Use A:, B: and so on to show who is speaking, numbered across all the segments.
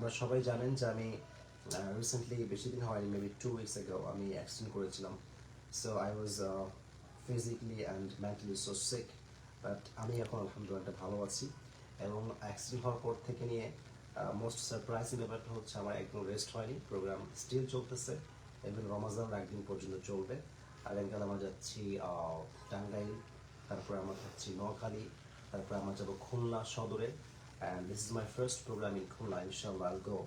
A: আপনারা সবাই জানেন যে আমি রিসেন্টলি বেশি দিন হয়নি মেবি টু উইকস এগো আমি অ্যাক্সিডেন্ট করেছিলাম। So I was physically and mentally so sick but আমি এখন আলহামদুলিল্লাহ ভালো আছি। এবং অ্যাক্সিডেন্ট হওয়ার পর থেকে নিয়ে মোস্ট সারপ্রাইজিং ব্যাপারটা হচ্ছে আমার একদম রেস্ট হয়নি প্রোগ্রাম স্টিল চলতেছে। এবং রমাজানের একদিন পর্যন্ত চলবে। আর আগামীকাল আমরা যাচ্ছি টাঙ্গাইল, তারপরে আমরা যাচ্ছি নোয়াখালী, তারপরে আমরা যাব খুলনা সদরে। And this is my first program in Khulna ইনশাল্লাহ আল গো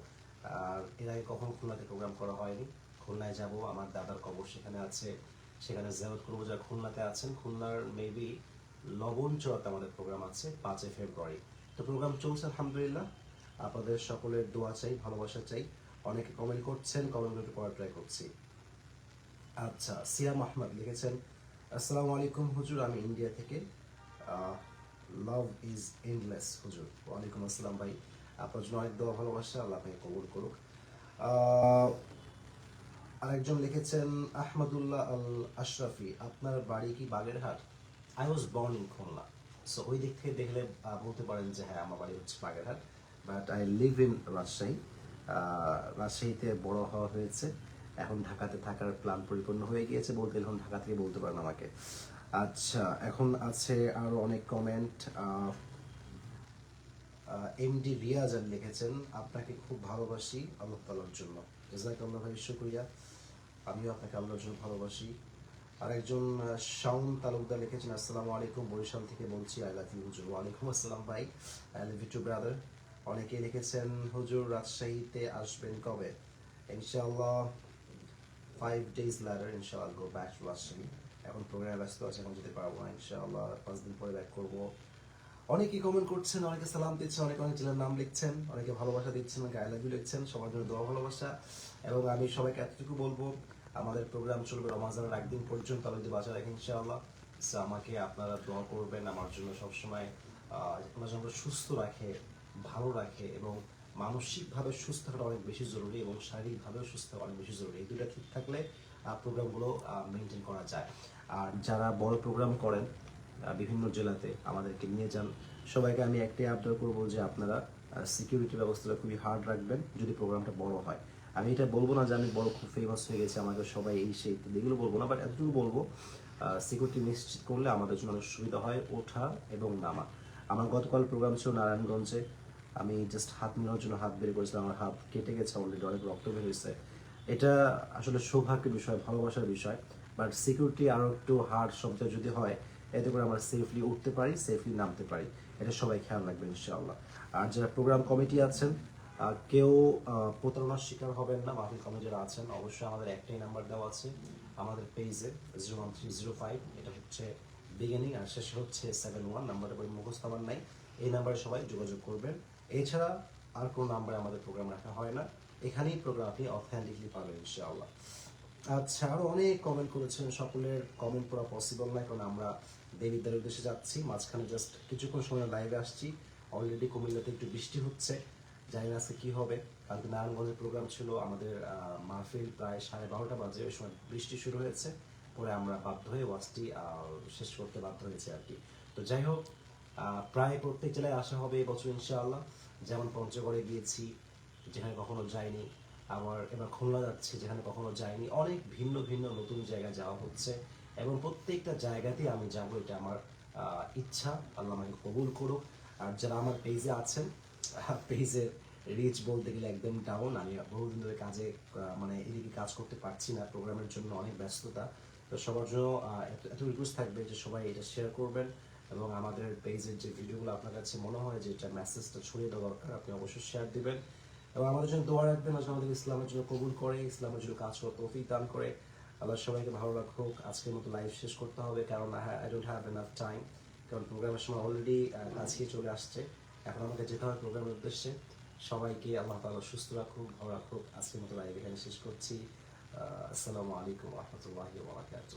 A: আর এর আগে কখনো খুলনাতে প্রোগ্রাম করা হয়নি। খুলনায় যাব, আমার দাদার কবর সেখানে আছে। সেখানে জেরত করব, যারা খুলনাতে আছেন খুলনার মেবি লবণ চড়াতে আমাদের প্রোগ্রাম আছে, পাঁচই ফেব্রুয়ারি তো প্রোগ্রাম চলছে, আলহামদুলিল্লাহ। আপনাদের সকলের দোয়া চাই, ভালোবাসা চাই। অনেকে কমেন্ট করছেন কমেন্ট করার ট্রাই করছি। আচ্ছা সিয়াম আহমদ লিখেছেন, আসসালামু আলাইকুম হুজুর, আমি ইন্ডিয়া থেকে। লাভ ইজ এন্ডলেস হুজুর। ওয়ালাইকুম আসসালাম ভাই। আপনার জন্য অনেক দোয়া, ভালোবাসা। আল্লাহ আপনাকে কবুল করুক। আরেকজন লিখেছেন, আহমদুল্লাহ আল আশরাফি আপনার বাড়ি কি Bagerhat? I was born in Khulna so ওই দিক থেকে দেখলে বলতে পারেন যে হ্যাঁ আমার বাড়ি হচ্ছে Bagerhat but I live in Rajshahi. রাজশাহীতে বড় হওয়া হয়েছে। এখন ঢাকাতে থাকার প্ল্যান পরিপূর্ণ হয়ে গিয়েছে। বলতে এখন ঢাকা থেকে বলতে পারেন আমাকে। আচ্ছা এখন আছে আরও অনেক কমেন্ট এমডি রিয়াজান লিখেছেন আপনাকে খুব ভালোবাসি আল্লাহ তালার জন্য। জাজাকাল্লাহ ভাই শুক্রিয়া আমিও আপনাকে আল্লাহর জন্য ভালোবাসি। আরেকজন আহ, শাউন তালুকদার লিখেছেন আসসালামু আলাইকুম বরিশাল থেকে বলছি আই লাভ ইউ হুজুর। ওয়ালাইকুম আসসালাম ভাই I love you too brother অনেকে লিখেছেন হুজুর রাজশাহীতে আসবেন কবে? ইনশাআল্লাহ ফাইভ ডেজ ল্যাটার ইনশাআল্লাহ গো ব্যাক টু রাজশাহী এখন প্রোগ্রামে ব্যস্ত আছে এখন যেতে পারব না ইনশাআল্লাহ পাঁচ দিন পরে ব্যাক করব। অনেকেই কমেন্ট করছেন, অনেকে সালাম দিচ্ছেন, অনেকে অনেক জেলার নাম লিখছেন, অনেকে ভালোবাসা দিচ্ছেন অনেকে আই লিখছেন, সবার জন্য দোয়া, ভালোবাসা। এবং আমি সবাইকে এতটুকু বলব, আমাদের প্রোগ্রাম চলবে রমাজানের একদিন পর্যন্ত আমি যদি বাঁচা রাখি ইনশাআল্লাহ। আমাকে আপনারা দোয়া করবেন, আমার জন্য সবসময় আপনার জন্য সুস্থ রাখে, ভালো রাখে এবং মানসিকভাবে সুস্থ থাকাটা অনেক বেশি জরুরি এবং শারীরিকভাবেও সুস্থ থাকা অনেক বেশি জরুরি। এই দুটা ঠিক থাকলে প্রোগ্রামগুলো মেনটেন করা যায়। আর যারা বড় প্রোগ্রাম করেন বিভিন্ন জেলাতে আমাদেরকে নিয়ে যান, সবাইকে আমি একটাই আবদার করব যে আপনারা সিকিউরিটি ব্যবস্থাটা খুবই হার্ড রাখবেন যদি প্রোগ্রামটা বড় হয়। আমি এটা বলব না যে আমি বড় খুব ফেমাস হয়ে গেছি, আমাকে সবাই এই সেই এগুলো বলব না বাট এতটুকু বলব সিকিউরিটি নিশ্চিত করলে আমাদের জন্য অনেক সুবিধা হয় ওঠা এবং নামা। আমার গতকাল প্রোগ্রাম ছিল নারায়ণগঞ্জে আমি জাস্ট হাত মেলানোর জন্য হাত বের করেছিলাম, আমার হাত কেটে গেছে অলরেডি অনেক রক্ত বের হয়েছে। এটা আসলে সৌভাগ্যের বিষয়, ভালোবাসার বিষয় বাট সিকিউরিটি আরও একটু হার্ড শব্দ যদি হয়, এতে করে আমরা সেফলি উঠতে পারি সেফলি নামতে পারি। এটা সবাই খেয়াল রাখবেন, ইনশাআল্লাহ। আর যারা প্রোগ্রাম কমিটি আছেন কেউ প্রতারণার শিকার হবেন না মাহফিল কমিটি যারা আছেন, অবশ্যই আমাদের একটাই নাম্বার দেওয়া আছে, আমাদের পেজে zero one three zero five এটা হচ্ছে বিগিনিং আর শেষে হচ্ছে সেভেন ওয়ান নাম্বারটা মুখস্থ আমার নাই। এই নাম্বারে সবাই যোগাযোগ করবেন। এছাড়া আর কোনো নাম্বারে আমাদের প্রোগ্রাম রাখা হয় না। এখানেই প্রোগ্রাম আপনি অথেন্টিকলি পাবেন ইনশাআল্লাহ। আচ্ছা আরও অনেক কমেন্ট করেছেন সকলের কমেন্ট পড়া পসিবল নয় কারণ আমরা দেবিদ্যার উদ্দেশ্যে যাচ্ছি। মাঝখানে জাস্ট কিছুক্ষণ সময় লাইভে আসছি। অলরেডি কুমিল্লাতে একটু বৃষ্টি হচ্ছে। জানি না আজকে কি হবে। কালকে নারায়ণগঞ্জের প্রোগ্রাম ছিল। আমাদের মাহফিল প্রায় সাড়ে বারোটা বাজে। ওই সময় বৃষ্টি শুরু হয়েছে। পরে আমরা বাধ্য হয়ে ওয়াজটি আহ, শেষ করতে বাধ্য হয়েছে আর কি। তো যাই হোক প্রায় প্রত্যেক জেলায় আসা হবে এবছর ইনশাআল্লাহ। যেমন পঞ্চগড়ে গিয়েছি, যেখানে কখনো যাইনি। আবার এবার খুলনা যাচ্ছি, যেখানে কখনো যাইনি। অনেক ভিন্ন ভিন্ন নতুন জায়গায় যাওয়া হচ্ছে। এবং প্রত্যেকটা জায়গাতেই আমি যাব, এটা আমার ইচ্ছা। আল্লাহ আমাকে কবুল করুক। আর যারা আমার পেজে আছেন পেজের রিচ বলতে গেলে একদম ডাউন আমি বহুদিন ধরে কাজে মানে এদিকে কাজ করতে পারছি না প্রোগ্রামের জন্য অনেক ব্যস্ততা। তো সবার জন্য এত- রিকোয়েস্ট থাকবে যে সবাই এটা শেয়ার করবেন। এবং আমাদের পেজের যে ভিডিওগুলো আপনার কাছে মনে হয় যে এটা মেসেজটা ছড়িয়ে দেওয়া দরকার, আপনি অবশ্যই শেয়ার দিবেন। এবং আমাদের জন্য দোয়া রাখবেন, আল্লাহ আমাদের ইসলামের জন্য কবুল করে, ইসলামের জন্য কাজ করতে তৌফিক দান করে। আল্লাহ সবাইকে ভালো রাখুক। আজকের মতো লাইভ শেষ করতে হবে, কারণ I don't have enough time কারণ প্রোগ্রামের সময় অলরেডি কাছে চলে আসছে। এখন আমাকে যেতে হবে প্রোগ্রামের উদ্দেশ্যে। সবাইকে আল্লাহ তাআলা সুস্থ রাখুক, ভালো রাখুক। আজকের মতো লাইভ এখানে শেষ করছি। আসসালামু আলাইকুম রহমতুল্লাহি ওয়া বারাকাতুহু।